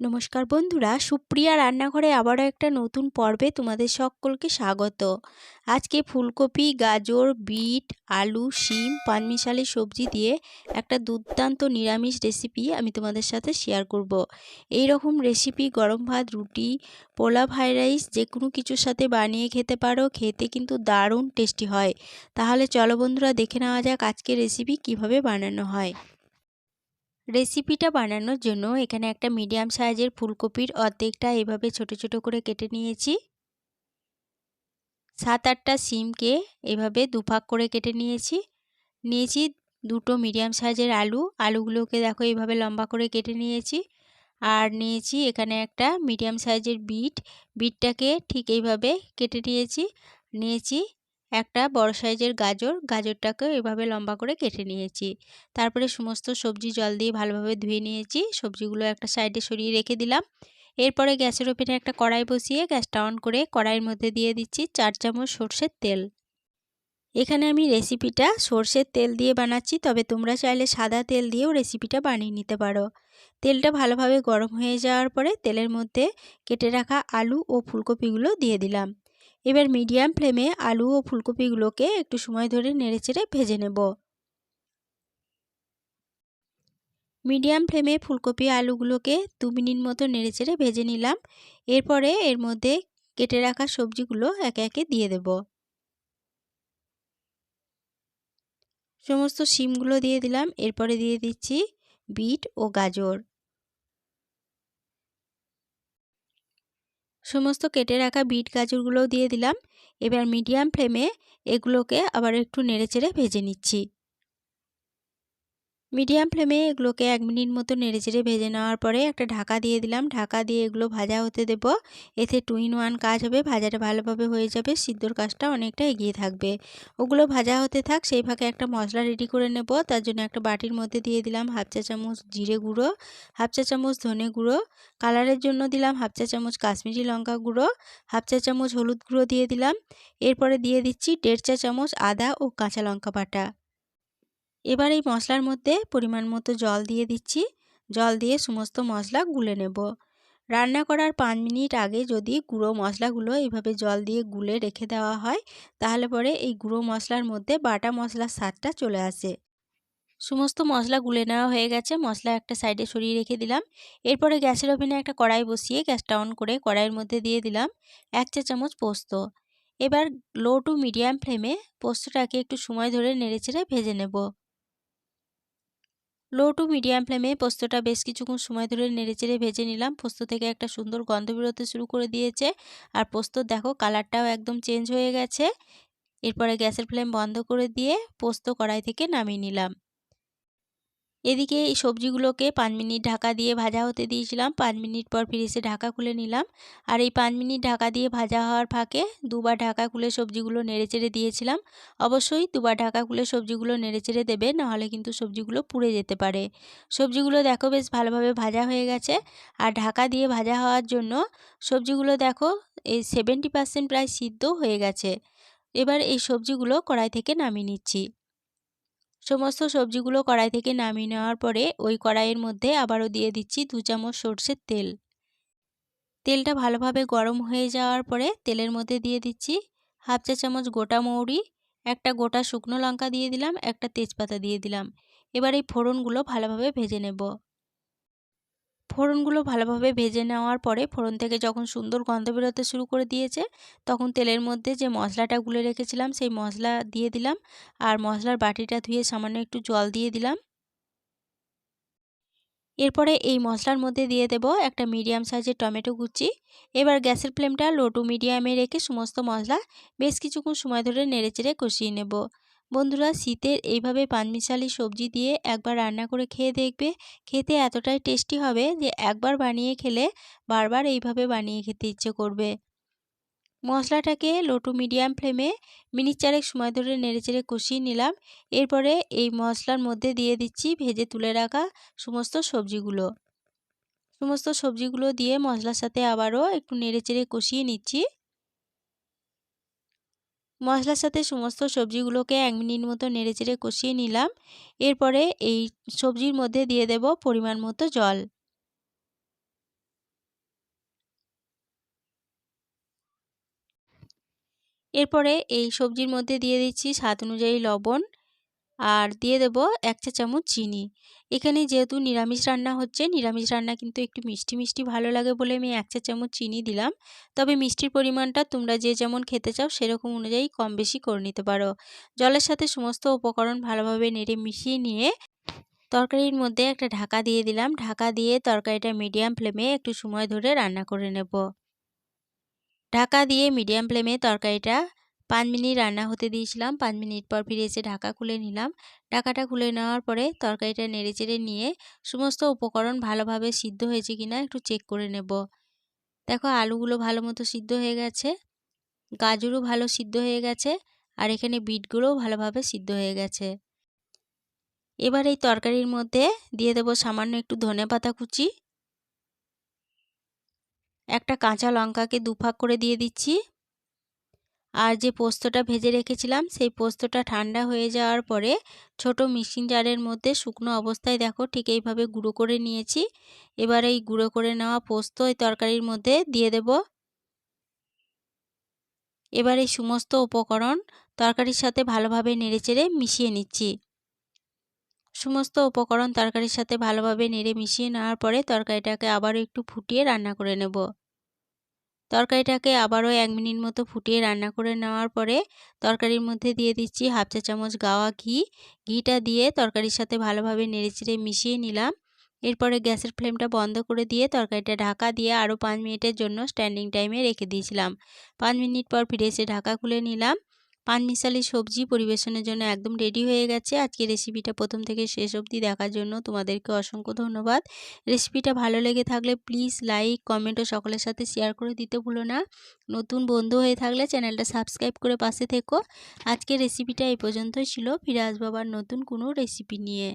নমস্কার বন্ধুরা, সুপ্রিয়া রান্নাঘরে আবারও একটা নতুন পর্বে তোমাদের সকলকে স্বাগত। আজকে ফুলকপি, গাজর, বিট, আলু, শিম পানমিশালি সবজি দিয়ে একটা দুর্দান্ত নিরামিষ রেসিপি আমি তোমাদের সাথে শেয়ার করব। এই রকম রেসিপি গরম ভাত, রুটি পোলা ফ্রাইড রাইস যে কোনো কিছুর সাথে বানিয়ে খেতে পারো, খেতে কিন্তু দারুণ টেস্টি হয়। তাহলে চলো বন্ধুরা দেখে নেওয়া যাক আজকে রেসিপি কীভাবে বানানো হয়। রেসিপিটা বানানোর জন্য এখানে একটা মিডিয়াম সাইজের ফুলকপির অর্ধেকটা এভাবে ছোট ছোট করে কেটে নিয়েছি। সাত আটটা সিমকে এভাবে দুভাগ করে কেটে নিয়েছি। নিয়েছি দুটো মিডিয়াম সাইজের আলু। আলুগুলোকে দেখো এইভাবে লম্বা করে কেটে নিয়েছি। আর নিয়েছি এখানে একটা মিডিয়াম সাইজের বিট। বিটটাকে ঠিক এইভাবে কেটে নিয়েছি। নিয়েছি একটা বড় সাইজের গাজর গাজরটাকে এভাবে লম্বা করে কেটে নিয়েছি। তারপরে সমস্ত সবজি জল দিয়ে ভালোভাবে ধুয়ে নিয়েছি। সবজিগুলো একটা সাইডে সরিয়ে রেখে দিলাম। এরপরে গ্যাসের ওপেনে একটা কড়াই বসিয়ে গ্যাসটা অন করে কড়াইয়ের মধ্যে দিয়ে দিচ্ছি চার চামচ সর্ষের তেল। এখানে আমি রেসিপিটা সর্ষের তেল দিয়ে বানাচ্ছি, তবে তোমরা চাইলে সাদা তেল দিয়েও রেসিপিটা বানিয়ে নিতে পারো। তেলটা ভালোভাবে গরম হয়ে যাওয়ার পরে তেলের মধ্যে কেটে রাখা আলু ও ফুলকপিগুলো দিয়ে দিলাম। এবার মিডিয়াম ফ্লেমে আলু ও ফুলকপিগুলোকে একটু সময় ধরে নেড়েচেড়ে ভেজে নেব। মিডিয়াম ফ্লেমে ফুলকপি আলুগুলোকে দু মিনিট মতো নেড়েচেড়ে ভেজে নিলাম। এরপরে এর মধ্যে কেটে রাখা সবজিগুলো একে একে দিয়ে দেব। সমস্ত শিমগুলো দিয়ে দিলাম। এরপরে দিয়ে দিচ্ছি বিট ও গাজর। সমস্ত কেটে রাখা বিট গাজরগুলোও দিয়ে দিলাম। এবার মিডিয়াম ফ্লেমে এগুলোকে আবার একটু নেড়েচেড়ে ভেজে নিচ্ছি। মিডিয়াম ফ্লেমে এগুলোকে এক মিনিট মতো নেড়ে চেড়ে ভেজে নেওয়ার পরে একটা ঢাকা দিয়ে দিলাম। ঢাকা দিয়ে এগুলো ভাজা হতে দেব। এতে টু ইন ওয়ান কাজ হবে। ভাজাটা ভালোভাবে হয়ে যাবে। সিদ্ধর কাজটা অনেকটা এগিয়ে থাকবে। ওগুলো ভাজা হতে থাক, সেই ফাঁকে একটা মশলা রেডি করে নেব। তার জন্য একটা বাটির মধ্যে দিয়ে দিলাম হাফ চা চামচ জিরে গুঁড়ো, হাফ চা চামচ ধনে গুঁড়ো, কালারের জন্য দিলাম হাফ চা চামচ কাশ্মীরি লঙ্কা গুঁড়ো, হাফ চা চামচ হলুদ গুঁড়ো দিয়ে দিলাম। এরপরে দিয়ে দিচ্ছি দেড় চা চামচ আদা ও কাঁচা লঙ্কা বাটা। এবার এই মশলার মধ্যে পরিমাণ মতো জল দিয়ে দিচ্ছি। জল দিয়ে সমস্ত মশলা গুলে নেব। রান্না করার পাঁচ মিনিট আগে যদি গুঁড়ো মশলাগুলো এইভাবে জল দিয়ে গুলে রেখে দেওয়া হয়, তাহলে পরে এই গুঁড়ো মশলার মধ্যে বাটা মশলার স্বাদটা চলে আসে। সমস্ত মশলা গুলে নেওয়া হয়ে গেছে। মশলা একটা সাইডে সরিয়ে রেখে দিলাম। এরপরে গ্যাসের ওভেনে একটা কড়াই বসিয়ে গ্যাসটা অন করে কড়াইয়ের মধ্যে দিয়ে দিলাম এক চা চামচ পোস্ত। এবার লো টু মিডিয়াম ফ্লেমে পোস্তটাকে একটু সময় ধরে নেড়েচেড়ে ভেজে নেব। লো টু মিডিয়াম ফ্লেমে পোস্তটা বেশ কিছুক্ষণ সময় ধরে নেড়ে চেড়ে ভেজে নিলাম। পোস্ত থেকে একটা সুন্দর গন্ধ বেরোতে শুরু করে দিয়েছে। আর পোস্ত, দেখো, কালারটাও একদম চেঞ্জ হয়ে গেছে। এরপরে গ্যাসের ফ্লেম বন্ধ করে দিয়ে পোস্ত কড়াই থেকে নামিয়ে নিলাম। এদিকে এই সবজিগুলোকে পাঁচ মিনিট ঢাকা দিয়ে ভাজা হতে দিয়েছিলাম। পাঁচ মিনিট পর ফিরে এসে ঢাকা খুলে নিলাম। আর এই পাঁচ মিনিট ঢাকা দিয়ে ভাজা হওয়ার ফাঁকে দুবার ঢাকা খুলে সবজিগুলো নেড়েচেড়ে দিয়েছিলাম। অবশ্যই দুবার ঢাকা খুলে সবজিগুলো নেড়েচেড়ে দেবে, নাহলে কিন্তু সবজিগুলো পুড়ে যেতে পারে। সবজিগুলো দেখো বেশ ভালোভাবে ভাজা হয়ে গেছে। আর ঢাকা দিয়ে ভাজা হওয়ার জন্য সবজিগুলো দেখো এই সেভেন্টি পার্সেন্ট প্রায় সিদ্ধ হয়ে গেছে। এবার এই সবজিগুলো কড়াই থেকে নামিয়ে নিচ্ছি। সমস্ত সবজিগুলো কড়াই থেকে নামিয়ে নেওয়ার পরে ওই কড়াইয়ের মধ্যে আবারও দিয়ে দিচ্ছি দু চামচ সর্ষের তেল। তেলটা ভালোভাবে গরম হয়ে যাওয়ার পরে তেলের মধ্যে দিয়ে দিচ্ছি হাফ চা চামচ গোটা মৌরি, একটা গোটা শুকনো লঙ্কা দিয়ে দিলাম, একটা তেজপাতা দিয়ে দিলাম। এবার এই ফোড়নগুলো ভালোভাবে ভেজে নেব। ফোড়নগুলো ভালোভাবে ভেজে নেওয়ার পরে ফোড়ন থেকে যখন সুন্দর গন্ধ বেরোতে শুরু করে দিয়েছে, তখন তেলের মধ্যে যে মশলাটা গুলে রেখেছিলাম, সেই মশলা দিয়ে দিলাম। আর মশলার বাটিটা ধুয়ে সামান্য একটু জল দিয়ে দিলাম। এরপরে এই মশলার মধ্যে দিয়ে দেব একটা মিডিয়াম সাইজের টমেটো কুচি। এবার গ্যাসের ফ্লেমটা লো টু মিডিয়ামে রেখে সমস্ত মশলা বেশ কিছুক্ষণ সময় ধরে নেড়েচেড়ে কষিয়ে নেব। বন্ধুরা, শীতের এইভাবে পানমিশালি সবজি দিয়ে একবার রান্না করে খেয়ে দেখবে। খেতে এতটাই টেস্টি হবে যে একবার বানিয়ে খেলে বারবার এইভাবে বানিয়ে খেতে ইচ্ছে করবে। মশলাটাকে লো টু মিডিয়াম ফ্লেমে মিনিট চারেক সময় ধরে নেড়েচেড়ে কষিয়ে নিলাম। এরপরে এই মশলার মধ্যে দিয়ে দিচ্ছি ভেজে তুলে রাখা সমস্ত সবজিগুলো। সমস্ত সবজিগুলো দিয়ে মশলার সাথে আবারও একটু নেড়েচেড়ে কষিয়ে নিচ্ছি। মশলার সাথে সমস্ত সবজিগুলোকে এক মিনিট মতো নেড়েচেড়ে কষিয়ে নিলাম। এরপরে এই সবজির মধ্যে দিয়ে দেব পরিমাণ মতো জল। এরপরে এই সবজির মধ্যে দিয়ে দিচ্ছি স্বাদ অনুযায়ী লবণ। আর দিয়ে দেব এক চা চামচ চিনি। এখানে যেহেতু নিরামিষ রান্না হচ্ছে, নিরামিষ রান্না কিন্তু একটু মিষ্টি মিষ্টি ভালো লাগে বলে আমি এক চা চামচ চিনি দিলাম। তবে মিষ্টির পরিমাণটা তোমরা যে যেমন খেতে চাও সেরকম অনুযায়ী কম বেশি করে নিতে পারো। জলের সাথে সমস্ত উপকরণ ভালোভাবে নেড়ে মিশিয়ে নিয়ে তরকারির মধ্যে একটা ঢাকা দিয়ে দিলাম। ঢাকা দিয়ে তরকারিটা মিডিয়াম ফ্লেমে একটু সময় ধরে রান্না করে নেব। ঢাকা দিয়ে মিডিয়াম ফ্লেমে তরকারিটা পাঁচ মিনিট রান্না হতে দিয়েছিলাম। পাঁচ মিনিট পর ফিরে এসে ঢাকা খুলে নিলাম। ঢাকাটা খুলে নেওয়ার পরে তরকারিটা নেড়ে চেড়ে নিয়ে সমস্ত উপকরণ ভালোভাবে সিদ্ধ হয়েছে কিনা একটু চেক করে নেব। দেখো আলুগুলো ভালো মতো সিদ্ধ হয়ে গেছে, গাজরও ভালো সিদ্ধ হয়ে গেছে, আর এখানে বিটগুলোও ভালোভাবে সিদ্ধ হয়ে গেছে। এবার এই তরকারির মধ্যে দিয়ে দেবো সামান্য একটু ধনে পাতা কুচি। একটা কাঁচা লঙ্কাকে দুফাক করে দিয়ে দিচ্ছি। আর যে পোস্তটা ভেজে রেখেছিলাম, সেই পোস্তটা ঠান্ডা হয়ে যাওয়ার পরে ছোট মিক্সিং জারের মধ্যে শুকনো অবস্থায় দেখো ঠিক এইভাবে গুঁড়ো করে নিয়েছি। এবার এই গুঁড়ো করে নেওয়া পোস্ত এই তরকারির মধ্যে দিয়ে দেব। এবার এই সমস্ত উপকরণ তরকারির সাথে ভালোভাবে নেড়েচেড়ে মিশিয়ে নিচ্ছি। সমস্ত উপকরণ তরকারির সাথে ভালোভাবে নেড়ে মিশিয়ে নেওয়ার পরে তরকারিটাকে আবারও একটু ফুটিয়ে রান্না করে নেব। তরকারিটাকে আবারও এক মিনিট মতো ফুটিয়ে রান্না করে নেওয়ার পরে তরকারির মধ্যে দিয়ে দিচ্ছি হাফ চা চামচ গাওয়া ঘি। ঘিটা দিয়ে তরকারির সাথে ভালোভাবে নেড়েচেড়ে মিশিয়ে নিলাম। এরপরে গ্যাসের ফ্লেমটা বন্ধ করে দিয়ে তরকারিটা ঢাকা দিয়ে আরও পাঁচ মিনিটের জন্য স্ট্যান্ডিং টাইমে রেখে দিয়েছিলাম। পাঁচ মিনিট পর ফিরে এসে ঢাকা খুলে নিলাম। পান মিশালি সবজি পরিবেশনের জন্য একদম রেডি হয়ে গেছে। আজকে রেসিপিটা প্রথম থেকে শেষ অবধি দেখার জন্য তোমাদেরকে অসংখ্য ধন্যবাদ। রেসিপিটা ভালো লেগে থাকলে প্লিজ লাইক কমেন্ট ও সকলের সাথে শেয়ার করে দিতে ভুলো না। নতুন বন্ধু হয়ে থাকলে চ্যানেলটা সাবস্ক্রাইব করে পাশে থেকো। আজকে রেসিপিটা এই পর্যন্তই ছিল। ফিরে আসব আবার নতুন কোনো রেসিপি নিয়ে।